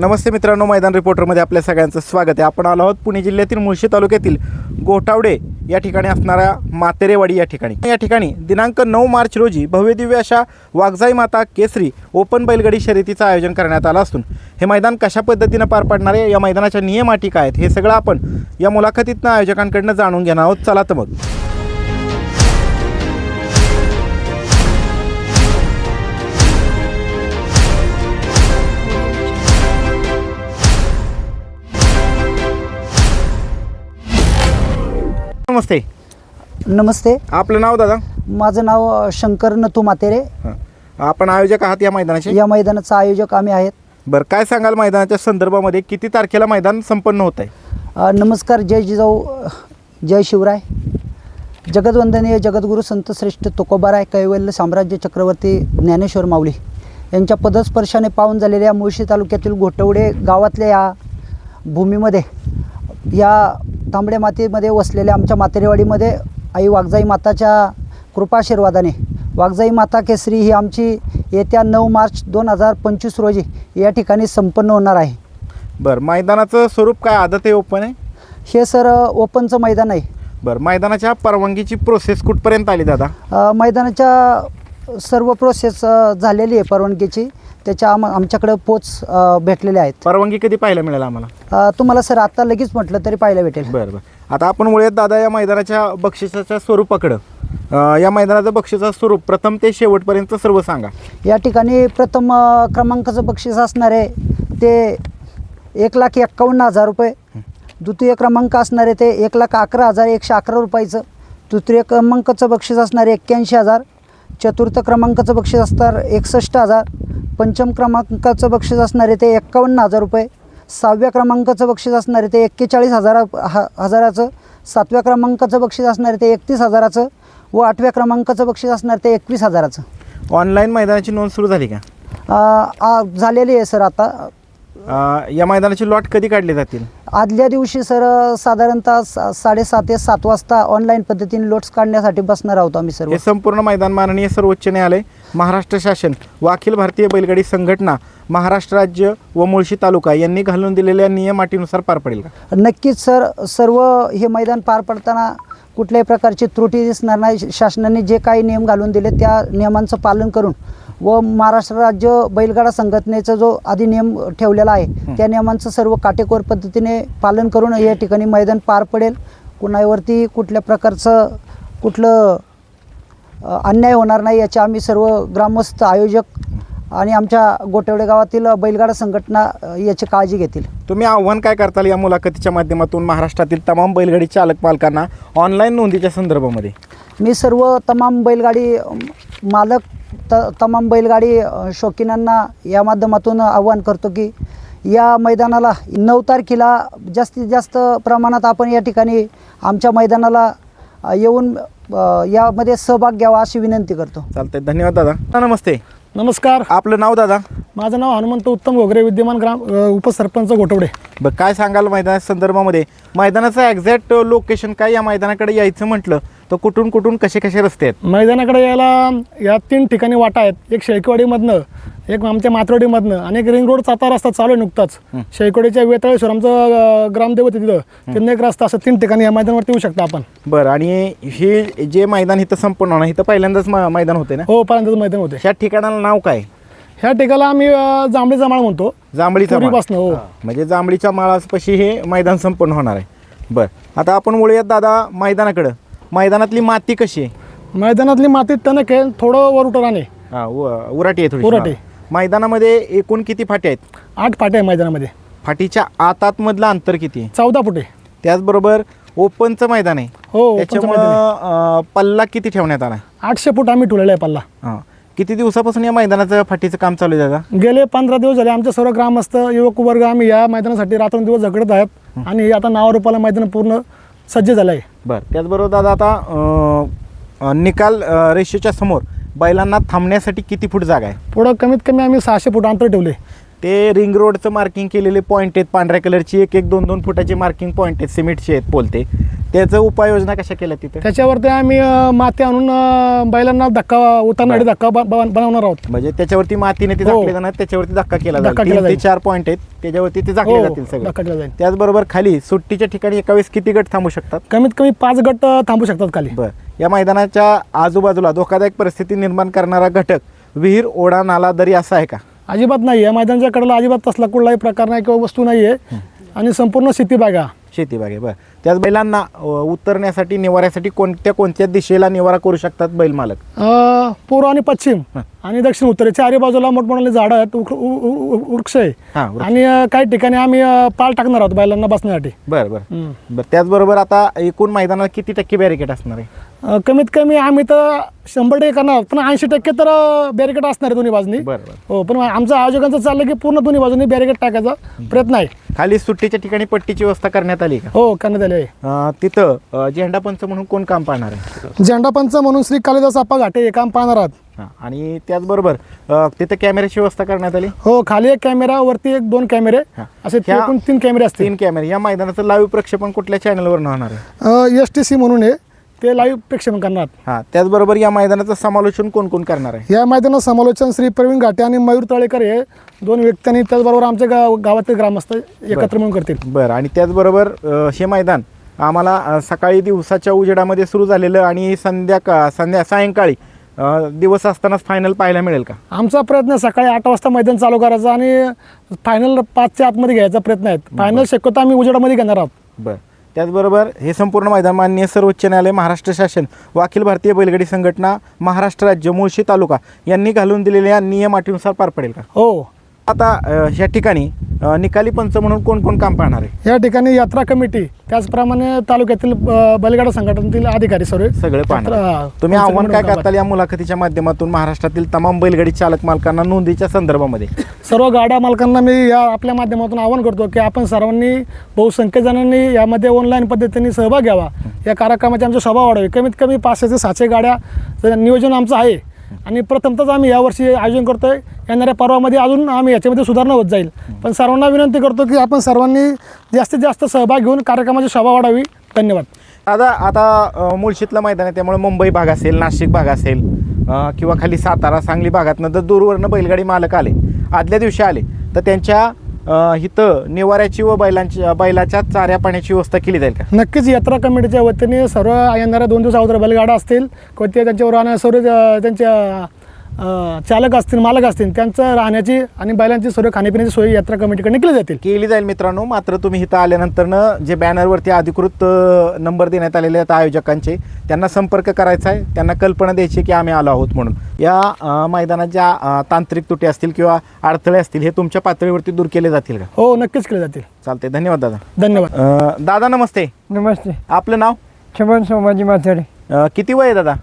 नमस्ते मित्रांनो मैदान रिपोर्टरमध्ये आपल्या सगळ्यांचं स्वागत आहे. आपण आलो आहोत पुणे जिल्ह्यातील मुळशी तालुक्यातील गोठावडे या ठिकाणी असणाऱ्या मातेरेवाडी या ठिकाणी. या ठिकाणी दिनांक नऊ मार्च रोजी भव्यदिव्य अशा वाघजाई माता केसरी ओपन बैलगाडी शर्यतीचं आयोजन करण्यात आलं असून हे मैदान कशा पद्धतीनं पार पाडणार आहे या मैदानाच्या नियम अटी काय आहेत हे सगळं आपण या मुलाखतीतनं आयोजकांकडनं जाणून घेणार आहोत. चला तर मग. नमस्ते. नमस्ते. आपलं नाव दादा? माझं नाव अ, शंकर नथू मातेरे हां. आपण आयोजक आहात या मैदानाचे? या मैदानाचा आयोजक आम्ही आहेत. बरं काय सांगाल मैदानाच्या संदर्भामध्ये? किती तारखेला मैदान संपन्न होत आहे अ, नमस्कार जय जिजाऊ अ, जय शिवराय. जगदवंदनीय जगद्गुरू संत श्रेष्ठ तुकोबाराय कैवल्य साम्राज्य चक्रवर्ती ज्ञानेश्वर माऊली यांच्या पदस्पर्शाने पावन झालेल्या मुळशी तालुक्यातील घोटवडे गावातल्या या भूमीमध्ये या तांबड्या मातीमध्ये वसलेल्या आमच्या मातेरेवाडीमध्ये आई वाघजाई माताच्या कृपाशीर्वादाने वाघजाई माता केसरी ही आमची येत्या नऊ मार्च दोन हजार पंचवीस रोजी या ठिकाणी संपन्न होणार आहे. बरं मैदानाचं स्वरूप काय? आदत आहे ओपन आहे? हे सर ओपनचं मैदान आहे. बरं मैदानाच्या परवानगीची प्रोसेस कुठपर्यंत आली दादा? अ, मैदानाच्या सर्व प्रोसेस अ, झालेली आहे परवानगीची. त्याच्या आम आमच्याकडं पोच भेटलेले आहेत. परवानगी कधी पाहायला मिळेल आम्हाला? अ, तुम्हाला सर आत्ता लगेच म्हटलं तरी पाहायला भेटेल. बरं बरं. आता आपण वळूयात दादा या मैदानाच्या बक्षिसाच्या स्वरूपाकडं. अं, या मैदानाचं बक्षिसाचं स्वरूप प्रथम ते शेवटपर्यंत सर्व सांगा. या ठिकाणी प्रथम अ, क्रमांकाचं बक्षीस असणार आहे ते एक लाख एक्कावन्न हजार रुपये. द्वितीय क्रमांक असणार आहे ते एक लाख अकरा हजार एकशे अकरा रुपयाचं. तृतीय क्रमांकाचं बक्षीस असणार आहे एक्क्याऐंशी हजार. चतुर्थ क्रमांकाचं बक्षीस असणार एकसष्ट हजार. पंचम क्रमांकाचं बक्षीस असणार आहे ते एक्कावन्न हजार रुपये. सहाव्या क्रमांकाचं बक्षीस असणार आहे ते एक्केचाळीस हजारा ह हजाराचं. सातव्या क्रमांकाचं बक्षीस असणार आहे ते एकतीस हजाराचं. व आठव्या क्रमांकाचं बक्षीस असणार ते एकवीस हजाराचं. ऑनलाईन मैदानाची नोंद सुरू झाली का? आ, आ, झालेली आहे सर आता. अं, या मैदानाची लॉट कधी काढली जातील? आदल्या दिवशी सर साधारणतः सा साडेसात ते सात वाजता ऑनलाईन पद्धतीने लोट्स काढण्यासाठी बसणार आहोत आम्ही सर्व. हे संपूर्ण मैदान माननीय सर्वोच्च न्यायालय महाराष्ट्र शासन व अखिल भारतीय बैलगाडी संघटना महाराष्ट्र राज्य व मुळशी तालुका यांनी घालून दिलेल्या नियम अटीनुसार पार पडेल का? नक्कीच सर. सर्व हे मैदान पार पडताना कुठल्याही प्रकारची त्रुटी दिसणार नाही. शासनाने जे काही नियम घालून दिले त्या नियमांचं पालन करून व महाराष्ट्र राज्य बैलगाडा संघटनेचा जो अधिनियम ठेवलेला आहे त्या नियमांचं सर्व काटेकोर पद्धतीने पालन करून या ठिकाणी मैदान पार पडेल. कुणावरती कुठल्या प्रकारचं कुठलं अन्याय होणार नाही याचे आम्ही सर्व ग्रामस्थ आयोजक आणि आमच्या गोटेवडे गावातील बैलगाडा संघटना याची काळजी घेतील. तुम्ही आव्हान काय करताल या मुलाखतीच्या माध्यमातून? महाराष्ट्रातील तमाम बैलगाडी चालक पालकांना ऑनलाईन नोंदीच्या संदर्भामध्ये. मी सर्व तमाम बैलगाडी मालक त तमाम बैलगाडी शौकीनांना या माध्यमातून आव्हान करतो की या मैदानाला नऊ तारखेला जास्तीत जास्त प्रमाणात आपण या ठिकाणी आमच्या मैदानाला येऊन यामध्ये सहभाग घ्यावा अशी विनंती करतो. चालतंय. धन्यवाद दादा. नमस्ते. नमस्कार. आपलं नाव दादा? माझं नाव हनुमंत उत्तम घोगरे विद्यमान ग्राम अ, उपसरपंच गोठवडे बरं काय सांगाल मैदानाच्या संदर्भामध्ये? मैदानाचं एक्झॅक्ट लोकेशन काय या मैदानाकडे यायचं म्हटलं? तर कुठून कुठून कसे कसे रस्ते आहेत? मैदानाकडे यायला या तीन ठिकाणी वाटा आहेत. एक शेळकेवाडीमधनं एक आमच्या मातवाडीमधनं आणि एक रिंग रोड सातारा रस्ता चालू आहे नुकताच. शेळकेवाडीच्या वेताळेश्वर आमचं अ, ग्रामदेवत आहे तिथं. त्यांना एक रस्ता असं तीन ठिकाणी या मैदानावरती येऊ शकता आपण. बरं आणि हे जे मैदान इथं संपूर्ण होणार इथं पहिल्यांदाच म- मैदान होते ना? हो पर्यंत मैदान होते ह्या ठिकाणाला नाव काय? ह्या ठिकाणी आम्ही अ, जांभळी जमाळ म्हणतो. जांभळीचा माळ. पूर्वीपासनं हो. म्हणजे जांभळीच्या माळापाशी हे मैदान संपन्न होणार आहे. बरं आता आपण वळूयात दादा मैदानाकडं. मैदानातली माती कशी आहे? मैदानातली माती टणक आहे थोडं वर उठराने हा उ- उराटी आहे थोडी उराटी. मैदानामध्ये एकूण किती फाटे आहेत? आठ फाटे आहे मैदानामध्ये. फाटीच्या आत आतमधलं अंतर किती आहे? चौदा फुटे त्याचबरोबर ओपनचं मैदान आहे. हो अं, पल्ला किती ठेवण्यात आला? आठशे फूट आम्ही ठेवलेला आहे पल्ला. हां. किती दिवसापासून या मैदानाचं फाटीचं काम चालू आहे दादा? गेले पंधरा दिवस झाले आमचे सर्व ग्रामस्थ युवक वर्ग आम्ही या मैदानासाठी रात्रंदिवस झगडत आहेत. आणि हे आता नावारूपाला मैदान पूर्ण सज्ज झालं आहे बरं त्याचबरोबर दादा आता अं, निकाल अं, रेषेच्या समोर बैलांना थांबण्यासाठी किती फूट जागा आहे? पुढं कमीत कमी आम्ही सहाशे फूट अंतर ठेवले. ते रिंग रोडचं मार्किंग केलेले पॉईंट आहेत पांढऱ्या कलरची एक एक दोन दोन फुटाची मार्किंग पॉईंट आहेत सिमेंटचे आहेत पोलते त्याचं उपाययोजना कशा केल्या तिथे? त्याच्यावरती आम्ही अं, माती आणून अं, बैलांना धक्का उतरणारी धक्का ब- ब- बनवणार आहोत. म्हणजे त्याच्यावरती मातीने ते हो. झाकले जाणार त्याच्यावरती धक्का केला जाईल. धक्का तीन केला ते जाईल. चार पॉईंट आहेत त्याच्यावरती ते झाकले हो, जातील सगळे. धक्का केला जाईल. त्याचबरोबर खाली सुट्टीच्या ठिकाणी एका वेळेस किती गट थांबू शकतात? कमीत कमी पाच गट अं, थांबू शकतात खाली. बर. या मैदानाच्या आजूबाजूला धोकादायक परिस्थिती निर्माण करणारा घटक विहीर ओढा नाला दरी असा आहे का? अजिबात नाही आहे मैदानाच्या कडेला अजिबात तसला कुठलाही प्रकार नाही किंवा वस्तू नाही आहे आणि संपूर्ण शेती बागा. शेती बागे बर. त्याच बैलांना उतरण्यासाठी निवाऱ्यासाठी कोणत्या कोणत्या दिशेला निवारा करू शकतात बैल मालक? पूर्व आणि पश्चिम. आणि दक्षिण उत्तर. चारी बाजूला मोठमोठाले झाडं आहेत वृक्ष आहे. आणि काही ठिकाणी आम्ही पाल टाकणार आहोत बैलांना बसण्यासाठी. बरं बरं. बरं त्याचबरोबर आता एकूण मैदानात किती टक्के बॅरिकेड असणार आहे? कमीत कमी आम्ही तर शंभर टक्के करणार. पण ऐंशी टक्के तर बॅरिकेड असणार आहे दोन्ही बाजूनी. हो पण आमचं आयोजकांचं चाललं की पूर्ण दोन्ही बाजूनी बॅरिकेड टाकायचा प्रयत्न आहे. खाली सुट्टीच्या ठिकाणी पट्टीची व्यवस्था करण्यात आली का? हो करण्यात आले आहे. तिथं झेंडा पंच म्हणून कोण काम पाहणार आहे? झेंडा पंच म्हणून श्री कालिदास आप्पा घाटे हे काम पाहणार आहात. आणि त्याचबरोबर तिथं कॅमेऱ्याची व्यवस्था करण्यात आली? हो खाली एक कॅमेरा वरती एक दोन कॅमेरे. असे तीन कॅमेरे असतील. तीन कॅमेरे. या मैदानाचं लाईव्ह प्रक्षेपण कुठल्या चॅनलवर होणार आहे? एस टी सी म्हणून आहे. ते लाईव्ह प्रेक्षेपण करणार हां त्याचबरोबर या मैदानाचं समालोचन कोण कोण करणार आहे? या मैदानात समालोचन श्री प्रवीण घाटे आणि मयूर तळेकर हे दोन व्यक्ती त्याचबरोबर आमच्या गाव गावातील ग्रामस्थ एकत्र मिळून करतील. बरं आणि त्याचबरोबर अ, हे मैदान आम्हाला अ, सकाळी दिवसाच्या उजेडामध्ये सुरू झालेलं आणि संध्याकाळ संध्या सायंकाळी अ, दिवस असतानाच फायनल पाहायला मिळेल का? आमचा प्रयत्न सकाळी आठ वाजता मैदान चालू करायचा आणि फायनल पाचच्या आतमध्ये घ्यायचा प्रयत्न आहे. फायनल शक्यतो आम्ही उजेडामध्ये घेणार आहोत. बरं. त्याचबरोबर हे संपूर्ण मैदान मान्य सर्वोच्च न्यायालय महाराष्ट्र शासन व अखिल भारतीय बैलगाडी संघटना महाराष्ट्र राज्य मुळशी तालुका यांनी घालून दिलेल्या नियम अटीनुसार पार पडेल का? हो. आता ह्या ठिकाणी निकाली पंच म्हणून कोण कोण काम पाहणार आहे? या ठिकाणी यात्रा कमिटी त्याचप्रमाणे तालुक्यातील अ, बैलगाडा संघटनेतील अधिकारी सर्व सगळे पाहणार यात्रा-. तुम्ही आव्हान काय करताल या मुलाखतीच्या माध्यमातून महाराष्ट्रातील तमाम बैलगाडी चालक मालकांना नोंदीच्या संदर्भामध्ये? सर्व गाड्या मालकांना मी या आपल्या माध्यमातून आवाहन करतो की आपण सर्वांनी बहुसंख्य जणांनी यामध्ये ऑनलाईन पद्धतीने सहभाग घ्यावा. या कार्यक्रमाची आमची सभा वाढावी. कमीत कमी पाचशे ते सातशे गाड्या नियोजन आमचं आहे. आणि प्रथमतच आम्ही यावर्षी आयोजन करतोय. येणाऱ्या पर्वामध्ये अजून आम्ही याच्यामध्ये सुधारणा होत जाईल. पण सर्वांना विनंती करतो की आपण सर्वांनी जास्तीत जास्त सहभाग घेऊन कार्यक्रमाची सभा वाढावी. धन्यवाद. आता आता मुळशीतलं मैदान आहे त्यामुळे मुंबई भाग असेल नाशिक भाग असेल किंवा खाली सातारा सांगली भागातनं तर दूरवरनं बैलगाडी मालक आले आदल्या दिवशी आले. तर त्यांच्या इथं निवाऱ्याची व बैलांची बैलाच्या चाऱ्या पाण्याची व्यवस्था केली जाईल का? नक्कीच यात्रा कमिटीच्या वतीने सर्व येणाऱ्या दोन दिवस अगोदर बैलगाडा असतील किंवा ते त्यांच्यावर सर्व त्यांच्या चालक असतील मालक असतील त्यांचं राहण्याची आणि बैलांची सर्व खाण्यापिण्याची सोयी यात्रा कमिटीकडे केली जातील. केली जाईल मित्रांनो. मात्र तुम्ही इथं आल्यानंतरनं जे बॅनरवरती अधिकृत नंबर देण्यात आलेले आहेत आयोजकांचे त्यांना संपर्क करायचा आहे. त्यांना कल्पना द्यायची की आम्ही आलो आहोत म्हणून. या मैदानात ज्या तांत्रिक तुटी असतील किंवा अडथळे असतील हे तुमच्या पातळीवरती दूर केले जातील का? हो नक्कीच केले जातील. चालते धन्यवाद दादा. धन्यवाद. दादा नमस्ते. नमस्ते. आपलं नाव? छबन सोमाजी म्हातारे अ, किती वय आहे दादा?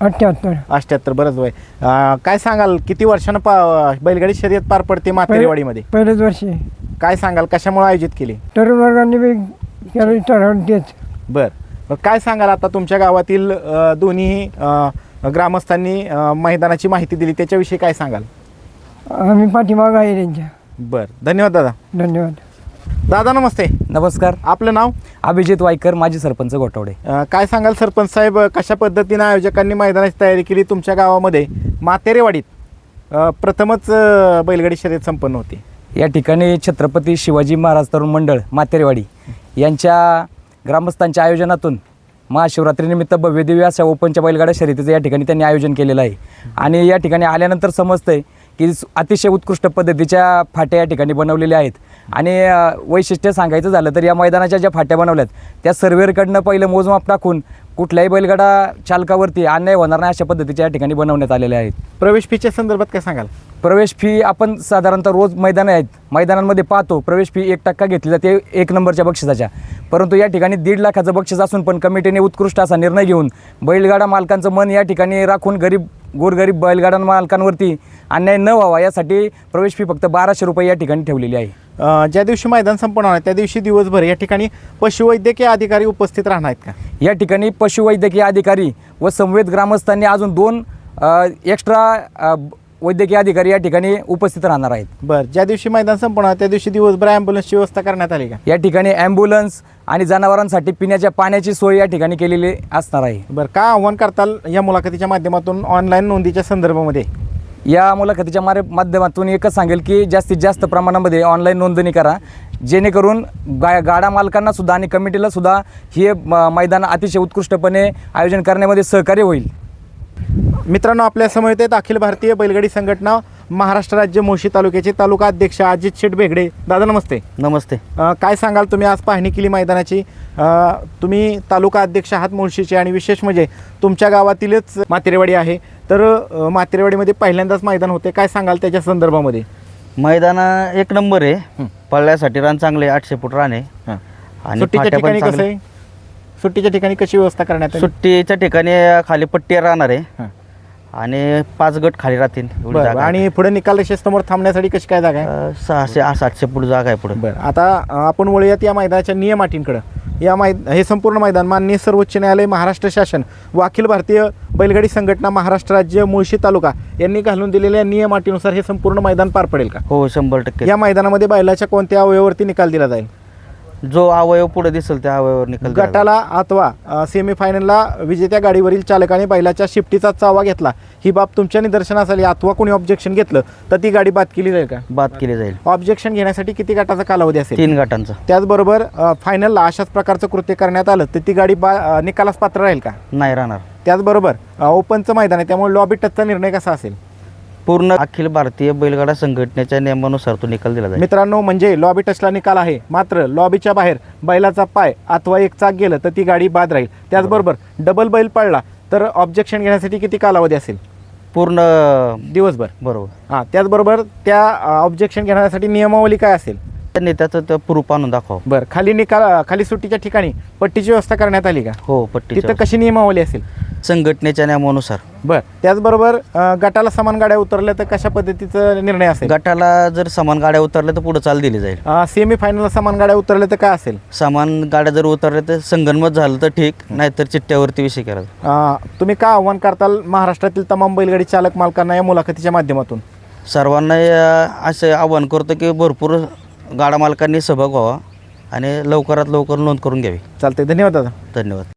अठ्ठ्याहत्तर अष्ट्याहत्तर बरंच वय. अ, काय सांगाल किती वर्षानं पा बैलगाडी शर्यत पार पडते मातेरेवाडीमध्ये पहिल्याच वर्षी. काय सांगाल कशामुळे आयोजित केली? तरुण वर्गाने बी केलं ठरवून तेच. बर. मग काय सांगाल आता तुमच्या गावातील अ, दोन्ही अ, ग्रामस्थांनी अ, मैदानाची माहिती दिली त्याच्याविषयी काय सांगाल? आम्ही पाठीमाग आहे त्यांच्या. बर. धन्यवाद दादा. धन्यवाद. दादा नमस्ते. नमस्कार. आपलं नाव? अभिजित वायकर माजी सरपंच गोठवडे. अ, काय सांगाल सरपंच साहेब? कशा पद्धतीनं आयोजकांनी मैदानाची तयारी केली? तुमच्या गावामध्ये मातेरेवाडीत अ, प्रथमच अ, बैलगाडी शर्यत संपन्न होती. या ठिकाणी छत्रपती शिवाजी महाराज तरुण मंडळ मातेरेवाडी यांच्या ग्रामस्थांच्या आयोजनातून महाशिवरात्रीनिमित्त भव्यदिव्य अशा ओपनच्या बैलगाड्या शर्यतीचं या ठिकाणी त्यांनी आयोजन केलेलं आहे. आणि या ठिकाणी आल्यानंतर समजतंय की अतिशय उत्कृष्ट पद्धतीच्या फाट्या या ठिकाणी बनवलेल्या आहेत. आणि वैशिष्ट्य सांगायचं झालं तर या मैदानाच्या ज्या फाट्या बनवल्यात त्या सर्वेअरकडनं पहिलं मोजमाप टाकून कुठल्याही बैलगाडा चालकावरती अन्याय होणार नाही अशा पद्धतीच्या या ठिकाणी बनवण्यात आलेल्या आहेत. प्रवेश फीच्या संदर्भात काय सांगाल? प्रवेश फी आपण साधारणतः रोज मैदानं आहेत मैदानांमध्ये पाहतो प्रवेश फी एक टक्का घेतली जाते एक नंबरच्या बक्षिसाच्या. परंतु या ठिकाणी दीड लाखाचं बक्षीस असून पण कमिटीने उत्कृष्ट असा निर्णय घेऊन बैलगाडा मालकांचं मन या ठिकाणी राखून गरीब गोरगरीब बैलगाडा मालकांवरती अन्याय न व्हावा यासाठी प्रवेश फी फक्त बाराशे रुपये या ठिकाणी ठेवलेली आहे. अ, ज्या दिवशी मैदान संपन्न होणार आहे, त्या दिवशी दिवसभर या ठिकाणी पशुवैद्यकीय अधिकारी उपस्थित राहणार आहेत का? या ठिकाणी पशुवैद्यकीय अधिकारी व संवेद ग्रामस्थांनी अजून दोन एक्स्ट्रा वैद्यकीय अधिकारी या ठिकाणी उपस्थित राहणार आहेत. बरं ज्या दिवशी मैदान संपणार त्या दिवशी दिवसभर ॲम्ब्युलन्सची व्यवस्था करण्यात आली का? या ठिकाणी ॲम्ब्युलन्स आणि जनावरांसाठी पिण्याच्या पाण्याची सोय या ठिकाणी केलेली असणार आहे. बरं काय आव्हान करताल या मुलाखतीच्या माध्यमातून ऑनलाईन नोंदीच्या संदर्भामध्ये? या मुलाखतीच्या मारे माध्यमातून एकच सांगेल की जास्तीत जास्त प्रमाणामध्ये ऑनलाईन नोंदणी करा. जेणेकरून गा गाडा मालकांना सुद्धा आणि कमिटीला सुद्धा हे म- मैदान अतिशय उत्कृष्टपणे आयोजन करण्यामध्ये सहकार्य होईल. मित्रांनो आपल्यासमोर आहेत अखिल भारतीय बैलगाडी संघटना महाराष्ट्र राज्य मुळशी तालुक्याचे तालुका अध्यक्ष अजित शेठ बेगडे दादा नमस्ते. नमस्ते. अ, काय सांगाल तुम्ही? आज पाहणी केली मैदानाची. अ, तुम्ही तालुका अध्यक्ष आहात मुळशीचे आणि विशेष म्हणजे तुमच्या गावातीलच मातेरेवाडी आहे. तर अ, मातेरेवाडीमध्ये पहिल्यांदाच मैदान होते. काय सांगाल त्याच्या संदर्भामध्ये? मैदान एक नंबर आहे. पळण्यासाठी रान चांगले आठशे फूट रान आहे. आणि सुट्टीच्या फाट्या पण ठिकाणी कसं चांगल्या. आहे? सुट्टीच्या ठिकाणी कशी व्यवस्था करण्यात आली? सुट्टीच्या ठिकाणी खाली पट्टी राहणार आहे. हां. आणि पाच गट खाली राहतील एवढी बरं जागा आहे. आणि पुढे निकाल रेषेसमोर थांबण्यासाठी कशी काय जागा आहे? अं, सहाशे आ- सातशे फूट जागा आहे पुढे. बरं आता अ, आपण वळूयात या मैदानाच्या नियम अटींकडं या मै हे संपूर्ण मैदान माननीय सर्वोच्च न्यायालय महाराष्ट्र शासन व अखिल भारतीय बैलगाडी संघटना महाराष्ट्र राज्य मुळशी तालुका यांनी घालून दिलेल्या नियम अटीनुसार हे संपूर्ण मैदान पार पडेल का? हो शंभर टक्के. या मैदानामध्ये बैलाच्या कोणत्या अवयवावरती निकाल दिला जाईल? जो अवयव पुढे दिसेल त्या अवयवावर निकाल दिला गटाला अथवा सेमीफायनलला विजेत्या गाडीवरील चालकाने बैलाच्या शिफ्टीचा चावा घेतला. ही बाब तुमच्या निदर्शनास आली अथवा कोणी ऑब्जेक्शन घेतलं तर ती गाडी बाद केली जाईल का. बाद केली जाईल. ऑब्जेक्शन घेण्यासाठी किती गटाचा कालावधी असेल? तीन गटांचा. त्याचबरोबर अ, फायनलला अशाच प्रकारचं कृत्य करण्यात आलं तर ती गाडी बा अ, निकालास पात्र राहील का? नाही राहणार. त्याचबरोबर अ, ओपनचं मैदान आहे त्यामुळे लॉबी टचचा निर्णय कसा असेल? पूर्ण अखिल भारतीय बैलगाडा संघटनेच्या नियमानुसार तो निकाल दिला जाईल. मित्रांनो म्हणजे लॉबी टचला निकाल आहे. मात्र लॉबीच्या बाहेर बैलाचा पाय अथवा एक चाक गेलं तर ती गाडी बाद राहील. त्याचबरोबर डबल बैल पडला तर ऑब्जेक्शन घेण्यासाठी किती कालावधी असेल? पूर्ण दिवसभर. बरोबर. हां त्याचबरोबर त्या ऑब्जेक्शन घेण्यासाठी नियमावली काय असेल? त्यांनी त्याचं ते प्रूफ आणून दाखवा बरं खाली निकाल खाली सुट्टीच्या ठिकाणी पट्टीची व्यवस्था करण्यात आली का? हो पट्टी तिथं कशी नियमावली असेल? संघटनेच्या नियमानुसार. बर त्याचबरोबर गटाला समान गाड्या उतरल्या तर कशा पद्धतीचा निर्णय असेल? गटाला जर समान गाड्या उतरल्या तर पुढे चाल दिली जाईल. सेमी फायनलला समान गाड्या उतरल्या तर काय असेल? समान गाड्या जर उतरल्या तर संगनमत झालं तर ठीक नाहीतर चिठ्ठ्यावरती विषय. अ, तुम्ही काय आव्हान करताल महाराष्ट्रातील तमाम बैलगाडी चालक मालकांना या मुलाखतीच्या माध्यमातून? सर्वांना असे आवाहन करतो की भरपूर गाडा मालकांनी सहभाग व्हावा आणि लवकरात लवकर नोंद करून घ्यावी. चालतंय. धन्यवाद दादा. धन्यवाद.